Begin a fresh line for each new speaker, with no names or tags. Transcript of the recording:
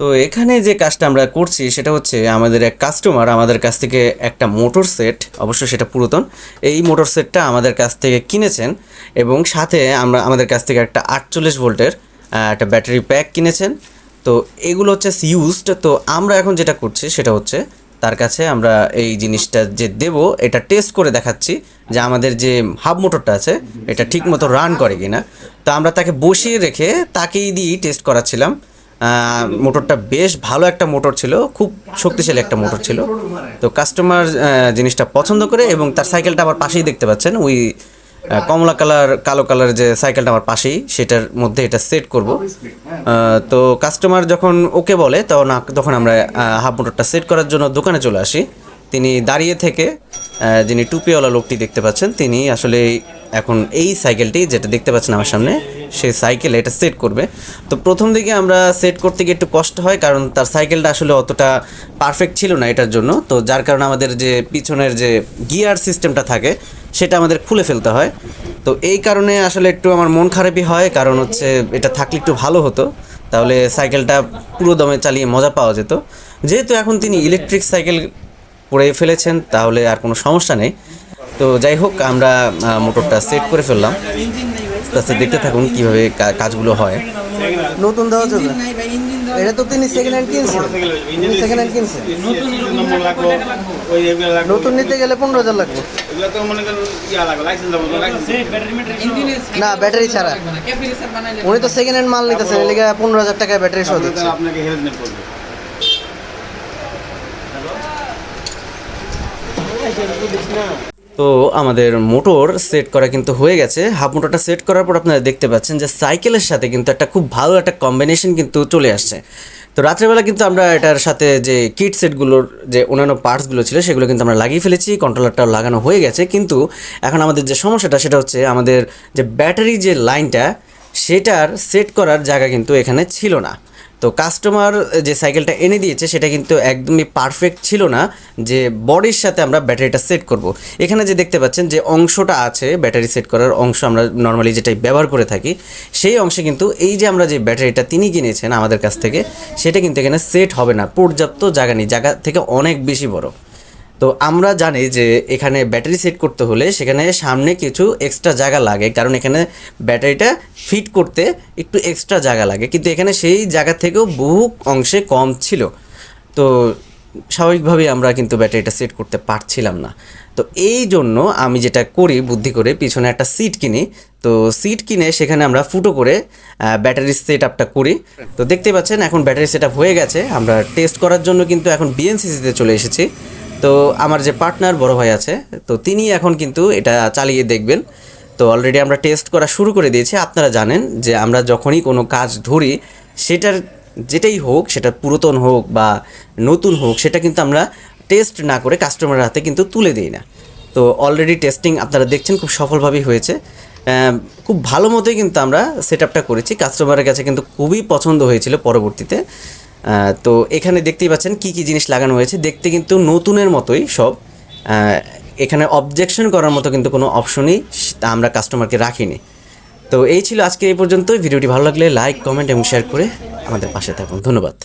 তো এখানে যে কাজটা আমরা করছি সেটা হচ্ছে আমাদের এক কাস্টমার আমাদের কাছ থেকে একটা মোটর সেট অবশ্য সেটা পুরাতন, এই মোটর সেটটা আমাদের কাছ থেকে কিনেছেন এবং সাথে আমরা আমাদের কাছ থেকে একটা আটচল্লিশ ভোল্টের একটা ব্যাটারি প্যাক কিনেছেন। তো এগুলো হচ্ছে ইউজড তো আমরা এখন যেটা করছি সেটা হচ্ছে তার কাছে আমরা এই জিনিসটা যে দেব, এটা টেস্ট করে দেখাচ্ছি যে আমাদের যে হাব মোটরটা আছে, এটা ঠিক মতো রান করে কিনা। তো আমরা তাকে বসিয়ে রেখে তাকেই দিয়েই টেস্ট করাচ্ছিলাম। মোটরটা বেশ ভালো একটা মোটর ছিল, খুব শক্তিশালী একটা মোটর ছিল। তো কাস্টমার জিনিসটা পছন্দ করে এবং তার সাইকেলটা আমার পাশেই দেখতে পাচ্ছেন। ওই কমলা কালার কালো কালার যে সাইকেলটা আমার পাশেই, সেটার মধ্যে এটা সেট করব। তো কাস্টমার যখন ওকে বলে, তখন তখন আমরা হাফ মোটরটা সেট করার জন্য দোকানে চলে আসি। তিনি দাঁড়িয়ে থেকে যিনি টুপিওয়ালা লোকটি দেখতে পাচ্ছেন, তিনি আসলে এখন এই সাইকেলটি যেটা দেখতে পাচ্ছেন আমার সামনে, সেই সাইকেল এটা সেট করবে। তো প্রথম দিকে আমরা সেট করতে গিয়ে একটু কষ্ট হয়, কারণ তার সাইকেলটা আসলে অতটা পারফেক্ট ছিল না এটার জন্য। তো যার কারণে আমাদের যে পিছনের যে গিয়ার সিস্টেমটা থাকে, সেটা আমাদের খুলে ফেলতে হয়। তো এই কারণে আসলে একটু আমার মন খারাপই হয়, কারণ হচ্ছে এটা থাকলে একটু ভালো হতো। তাহলে সাইকেলটা পুরো দমে চালিয়ে মজা পাওয়া যেত। যেহেতু এখন তিনি ইলেকট্রিক সাইকেল করে ফেলেছেন, তাহলে আর কোনো সমস্যা নেই। তো যাই হোক, আমরা মোটরটা সেট করে ফেললাম। তাতে দেখতে থাকুন কীভাবে কাজগুলো হয়।
নতুন দেওয়া যাবে? এটা তো তিনি সেকেন্ড হ্যান্ড কিনছেন। সেকেন্ড হ্যান্ড কিনছেন। নতুন নিতে গেলে পনেরো হাজার লাগবে। না, ব্যাটারি ছাড়া। উনি তো সেকেন্ড হ্যান্ড মাল নিতেছেন এলিগে পনেরো হাজার টাকায় ব্যাটারি সহ দিচ্ছে।
তো আমাদের মোটর সেট করা কিন্তু হয়ে গেছে। হাফ মোটরটা সেট করার পর আপনারা দেখতে পাচ্ছেন যে সাইকেলের সাথে কিন্তু একটা খুব ভালো একটা কম্বিনেশন কিন্তু চলে আসছে। তো রাত্রেবেলা কিন্তু আমরা এটার সাথে যে কিট সেটগুলোর যে অন্যান্য পার্টসগুলো ছিল, সেগুলো কিন্তু আমরা লাগিয়ে ফেলেছি কন্ট্রোলারটাও লাগানো হয়ে গেছে। কিন্তু এখন আমাদের যে সমস্যাটা, সেটা হচ্ছে আমাদের যে ব্যাটারি যে লাইনটা সেটার সেট করার জায়গা কিন্তু এখানে ছিল না। তো কাস্টমার যে সাইকেলটা এনে দিয়েছে, সেটা কিন্তু একদমই পারফেক্ট ছিল না যে বডির সাথে আমরা ব্যাটারিটা সেট করব। এখানে যে দেখতে পাচ্ছেন যে অংশটা আছে ব্যাটারি সেট করার অংশ আমরা নর্মালি যেটাই ব্যবহার করে থাকি, সেই অংশে কিন্তু এই যে আমরা যে ব্যাটারিটা তিনি কিনেছেন আমাদের কাছ থেকে, সেটা কিন্তু এখানে সেট হবে না। পর্যাপ্ত জায়গা নেই, জায়গা থেকে অনেক বেশি বড়। তো আমরা জানি যে এখানে ব্যাটারি সেট করতে হলে সেখানে সামনে কিছু এক্সট্রা জায়গা লাগে, কারণ এখানে ব্যাটারিটা ফিট করতে একটু এক্সট্রা জায়গা লাগে। কিন্তু এখানে সেই জায়গা থেকেও বহু অংশে কম ছিল। তো স্বাভাবিকভাবেই আমরা কিন্তু ব্যাটারিটা সেট করতে পারছিলাম না। তো এই জন্য আমি যেটা করি, বুদ্ধি করে পিছনে একটা সিট কিনি। তো সিট কিনে সেখানে আমরা ফুটো করে ব্যাটারি সেট আপটা করি। তো দেখতে পাচ্ছেন, এখন ব্যাটারি সেট হয়ে গেছে। আমরা টেস্ট করার জন্য কিন্তু এখন বিএনসিসিতে চলে এসেছি। তো আমার যে পার্টনার বড় ভাই আছে, তো তিনি এখন কিন্তু এটা চালিয়ে দেখবেন। তো অলরেডি আমরা টেস্ট করা শুরু করে দিয়েছি। আপনারা জানেন যে আমরা যখনই কোনো কাজ ধরি, সেটার যেটাই হোক, সেটা পুরাতন হোক বা নতুন হোক, সেটা কিন্তু আমরা টেস্ট না করে কাস্টমারের হাতে কিন্তু তুলে দিই না। তো অলরেডি টেস্টিং আপনারা দেখছেন, খুব সফলভাবেই হয়েছে। খুব ভালো মতোই কিন্তু আমরা সেট করেছি। কাস্টমারের কাছে কিন্তু খুবই পছন্দ হয়েছিল পরবর্তীতে। তো এখানে দেখতেই পাচ্ছেন কি কি জিনিস লাগানো হয়েছে। দেখতে কিন্তু নতুনের মতোই সব। এখানে অবজেকশন করার মতো কিন্তু কোনো অপশনই আমরা কাস্টমারকে রাখিনি। তো এই ছিল আজকে এই পর্যন্ত ভিডিওটি ভালো লাগলে লাইক কমেন্ট এবং শেয়ার করে আমাদের পাশে থাকুন। ধন্যবাদ।